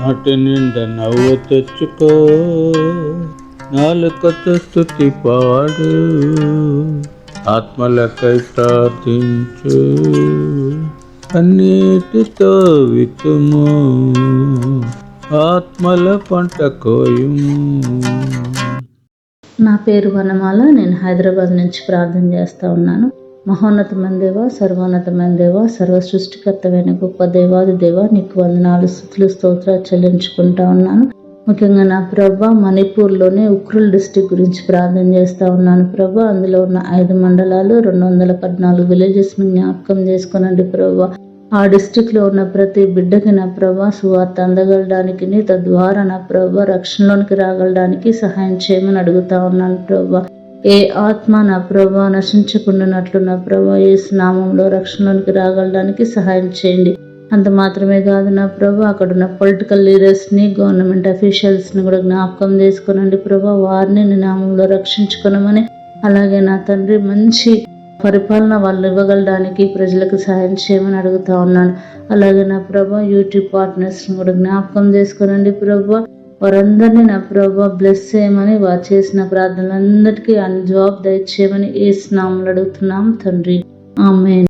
నాటి నిండా నవ్వు తెచ్చుకో. నాలుకతో స్థుతి పాడు. ఆత్మలకై ప్రార్థించు. అన్నిటితో వితుము ఆత్మల పంట కోయుము. నా పేరు వనమాల. నేను హైదరాబాద్ నుంచి ప్రార్థన చేస్తూ ఉన్నాను. మహోన్నతమైన దేవ సర్వోన్నతమైన దేవ సర్వ సృష్టికర్తమైన గొప్ప దేవాది దేవ నీకు వందనాలు స్థుతులు స్తోత్రాలు చెల్లించుకుంటా ఉన్నాను. ముఖ్యంగా నా ప్రభ మణిపూర్లోని ఉక్రుల్ డిస్టిక్ గురించి ప్రార్థన చేస్తా ఉన్నాను ప్రభ. అందులో ఉన్న ఐదు మండలాలు రెండు వందల పద్నాలుగు విలేజెస్ జ్ఞాపకం చేసుకునండి ప్రభా. ఆ డిస్టిక్లో ఉన్న ప్రతి బిడ్డకి నా ప్రభా సువార్త అందగలడానికి తద్వారా నా ప్రభ రక్షణలోనికి రాగలడానికి సహాయం చేయమని అడుగుతా ఉన్నాను ప్రభా. ఏ ఆత్మ నా ప్రభా? నశించకుండానట్లు నా ప్రభా ఏ స్నామంలో రక్షణలోనికి రాగలడానికి సహాయం చేయండి. అంత మాత్రమే కాదు నా ప్రభా అక్కడ ఉన్న పొలిటికల్ లీడర్స్ని గవర్నమెంట్ అఫీషియల్స్ని కూడా జ్ఞాపకం చేసుకునండి ప్రభా. వారిని నీ నామంలో రక్షించుకునమని అలాగే నా తండ్రి మంచి పరిపాలన వాళ్ళు ఇవ్వగలడానికి ప్రజలకు సహాయం చేయమని అడుగుతా ఉన్నాను. అలాగే నా ప్రభా యూట్యూబ్ పార్ట్నర్స్ని కూడా జ్ఞాపకం చేసుకునండి ప్రభా. వారందరినీ నా ప్రభా బ్లెస్ చేయమని వారు చేసిన ప్రార్థనలందరికీ అన్ని జవాబు దయచేయమని ఏ స్నామలు అడుగుతున్నాం తండ్రి. ఆమె